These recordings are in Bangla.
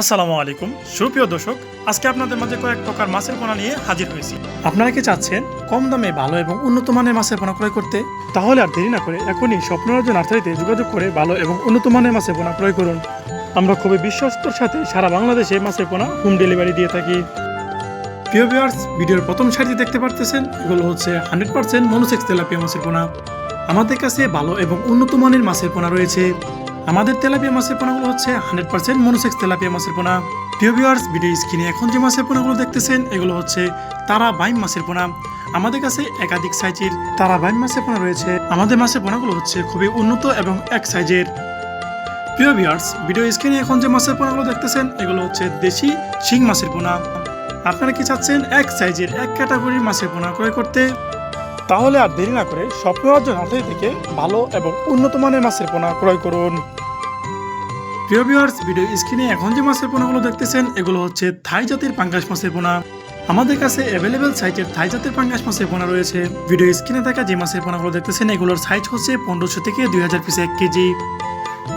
আসসালামু আলাইকুম। সুপ্রিয় দর্শক, আজকে আপনাদের মাঝে কয়েক প্রকার মাছের পোনা নিয়ে হাজির হয়েছি। আপনারা কি চাচ্ছেন কম দামে ভালো এবং উন্নত মানের মাছের পোনা ক্রয় করতে? তাহলে আর দেরি না করে এখনই স্বপ্নরাজ্য নার্সারিতে যোগাযোগ করে ভালো এবং উন্নত মানের মাছের পোনা ক্রয় করুন। আমরা খুবই বিশ্বস্তর সাথে সারা বাংলাদেশে মাছের পোনা হোম ডেলিভারি দিয়ে থাকি। প্রিয় ভিউয়ার্স, ভিডিওর প্রথম সারিতে দেখতে পারতেছেন, এগুলো হচ্ছে হান্ড্রেড পার্সেন্ট মনোসেক্স তেলাপিয়া মাছের পোনা। আমাদের কাছে ভালো এবং উন্নত মানের মাছের পোনা রয়েছে। আমাদের তেলাপিয়া মাছের পোনাগুলো হচ্ছে হান্ড্রেড পার্সেন্ট মনোসেক্স তেলাপিয়া মাছের পোনা। প্রিয় ভিউয়ার্স, ভিডিও স্ক্রিনে এখন যে মাছের পোনাগুলো দেখতেছেন, এগুলো হচ্ছে তারা বাইম মাছের পোনা। আমাদের কাছে একাধিক সাইজের তারা বাইম মাছের পোনা রয়েছে। আমাদের মাছের পোনাগুলো হচ্ছে খুবই উন্নত এবং এক সাইজের। প্রিয় ভিউয়ার্স, ভিডিও স্ক্রিনে এখন যে মাছের পোনাগুলো দেখতেছেন, এগুলো হচ্ছে দেশি শিং মাছের পোনা। আপনারা কি চাচ্ছেন এক সাইজের এক ক্যাটাগরির মাছের পোনা ক্রয় করতে? তাহলে আর দেরি না করে স্বপ্ন স্বপ্নরাজ্য নার্সারি থেকে ভালো এবং উন্নত মানের মাছের পোনা ক্রয় করুন। প্রিয় ভিউয়ার্স ভিডিও স্ক্রিনে এখন যে মাছের পোনাগুলো দেখতেছেন, এগুলো হচ্ছে থাই জাতের পাঙ্গাস মাছের পোনা। আমাদের কাছে অ্যাভেলেবেল সাইজের থাই জাতের পাঙ্গাস মাছের পোনা রয়েছে। ভিডিও স্ক্রিনে থাকা যে মাছের পোনাগুলো দেখতেছেন, এগুলোর সাইজ হচ্ছে পনেরোশো থেকে দুই হাজার পিস এক কেজি।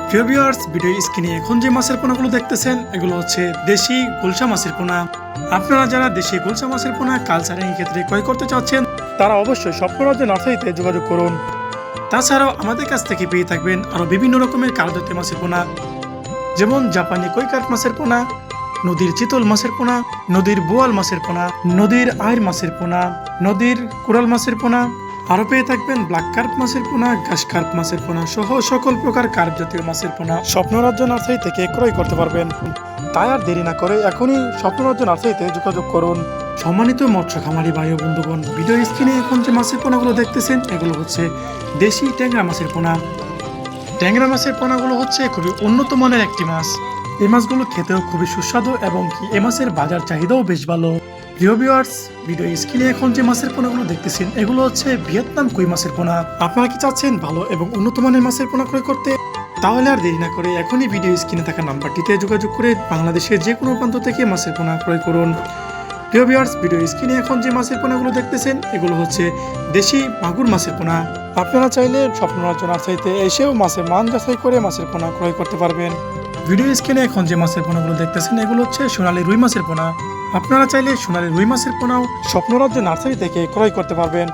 প্রিয় ভিউয়ার্স ভিডিও স্ক্রিনে এখন যে মাছের পোনাগুলো দেখতেছেন, এগুলো হচ্ছে দেশি গুলশা মাছের পোনা। আপনারা যারা দেশি গুলশা মাছের পোনা কালচারিং ক্ষেত্রে ক্রয় করতে চাচ্ছেন তারা অবশ্যই স্বপ্নরাজ্য নার্সারিতে যোগাযোগ করুন। তাছাড়াও আমাদের কাছ থেকে পেয়ে থাকবেন আরও বিভিন্ন রকমের কালজাতীয় মাছের পোনা, যেমন জাপানি কৈকাট মাছের পোনা, নদীর চিতল মাছের পোনা, নদীর বোয়াল মাছের পোনা, নদীর আয়ের মাছের পোনা, নদীর কুড়াল মাছের পোনা আরও পেয়ে থাকবেন ব্ল্যাক কার্প মাছের পোনা ঘাস কার্প মাছের পোনা সহ সকল প্রকার কার্প জাতীয় মাছের পোনা। স্বপ্নরাজ্য নার্সারি থেকে ক্রয় করতে পারবেন। তাই আর দেরি না করে এখনই স্বপ্নরাজ্য নার্সারিতে যোগাযোগ করুন। সম্মানিত মৎস্য খামারি বায়ু বন্ধুগণ ভিডিও স্ক্রিনে এখন যে মাছের পোনাগুলো দেখতেছেন এগুলো হচ্ছে দেশি ট্যাংরা মাছের পোনা। ট্যাংরা মাছের পোনাগুলো হচ্ছে খুবই উন্নত মানের একটি মাছ। এই মাছগুলো খেতেও খুবই সুস্বাদু এবং কি এ মাছের বাজার চাহিদাও বেশ ভালো। প্রিয় ভিউয়ার্স ভিডিও স্ক্রিনে এখন যে মাছের পোনাগুলো দেখতেছেন, এগুলো হচ্ছে ভিয়েতনাম কই মাছের পোনা। আপনারা কি চাচ্ছেন ভালো এবং উন্নত মানের মাছের পোনা ক্রয় করতে? তাহলে আর দেরি না করে এখনই ভিডিও স্ক্রিনে থাকা নাম্বারটিতে যোগাযোগ করে বাংলাদেশের যে কোনো প্রান্ত থেকে মাছের পোনা ক্রয় করুন। প্রিয় ভিউয়ার্স ভিডিও স্ক্রিনে এখন যে মাছের পোনাগুলো দেখতেছেন, এগুলো হচ্ছে দেশি মাগুর মাছের পোনা। আপনারা চাইলে স্বপ্নরাজ্য নার্সারিতে এসেও মাছের মান যাচাই করে মাছের পোনা ক্রয় করতে পারবেন। ভিডিও স্ক্রিনে এখন যে মাছের পোনাগুলো দেখতেছেন, এগুলো হচ্ছে সোনালি রুই মাছের পোনা। আপনারা চাইলে সোনালি রুই মাছের পোনাও স্বপ্নরাজ্য নার্সারি থেকে ক্রয় করতে পারবেন।